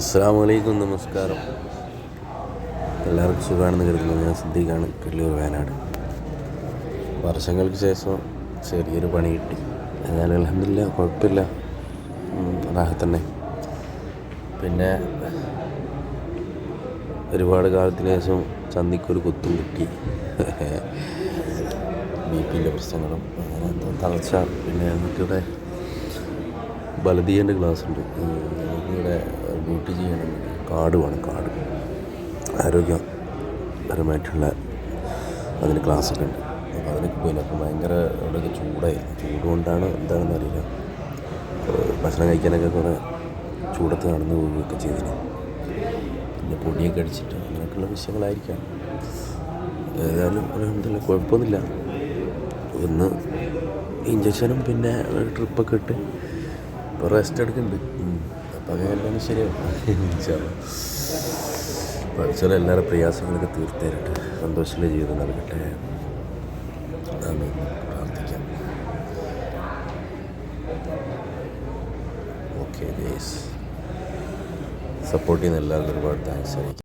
അസ്സാം വലൈക്കും നമസ്കാരം. എല്ലാവർക്കും സുഖമാണെന്ന് കരുതുന്നു. ഞാൻ സിദ്ദീഖാണ് കിള്ളിയൂർ വയനാട്. വർഷങ്ങൾക്ക് ശേഷം ചെറിയൊരു പണി കിട്ടി. എന്നാലും അലഹമില്ല കുഴപ്പമില്ല. റാഹത്തന്നെ പിന്നെ ഒരുപാട് കാലത്തിന് ശേഷം ചന്തിക്കൊരു കുത്തും കിട്ടി. ബി പിന്റെ പ്രശ്നങ്ങളും അങ്ങനെ തളച്ച. പിന്നെ നമുക്കിവിടെ ബലദീയന്റെ ക്ലാസ് ഉണ്ട് നമുക്കിവിടെ ഡ്യൂട്ടി ചെയ്യണമെങ്കിൽ കാർഡ് വേണം കാർഡ് ആരോഗ്യപരമായിട്ടുള്ള അതിന് ക്ലാസ്സൊക്കെ ഉണ്ട്. അപ്പോൾ അതിനൊക്കെ പോയില്ല അപ്പോൾ ഭയങ്കര ഇവിടെയൊക്കെ ചൂടായി. ചൂട് കൊണ്ടാണ് എന്താണെന്ന് അറിയില്ല. ഭക്ഷണം കഴിക്കാനൊക്കെ കുറേ ചൂടത്ത് നടന്നു പോവുകയൊക്കെ ചെയ്തിരുന്നു പിന്നെ പൊടിയൊക്കെ അടിച്ചിട്ട് അങ്ങനെയൊക്കെയുള്ള വിഷയങ്ങളായിരിക്കാം. ഏതായാലും അലഹമില്ല കുഴപ്പമൊന്നുമില്ല. ഒന്ന് ഇഞ്ചക്ഷനും പിന്നെ ട്രിപ്പൊക്കെ ഇട്ട് ഇപ്പോൾ റെസ്റ്റ് എടുക്കുന്നുണ്ട്. അപ്പോൾ അങ്ങനെ ശരിയാവും പഠിച്ചാൽ എല്ലാവരുടെ പ്രയാസങ്ങളൊക്കെ തീർത്തേരട്ടെ. സന്തോഷമുള്ള ജീവിതം നൽകട്ടെ. പ്രാർത്ഥിക്കാം. ഓക്കെ സപ്പോർട്ട് ചെയ്യുന്ന എല്ലാവർക്കും ഒരുപാട് താങ്ക്സ് അറിയിക്കും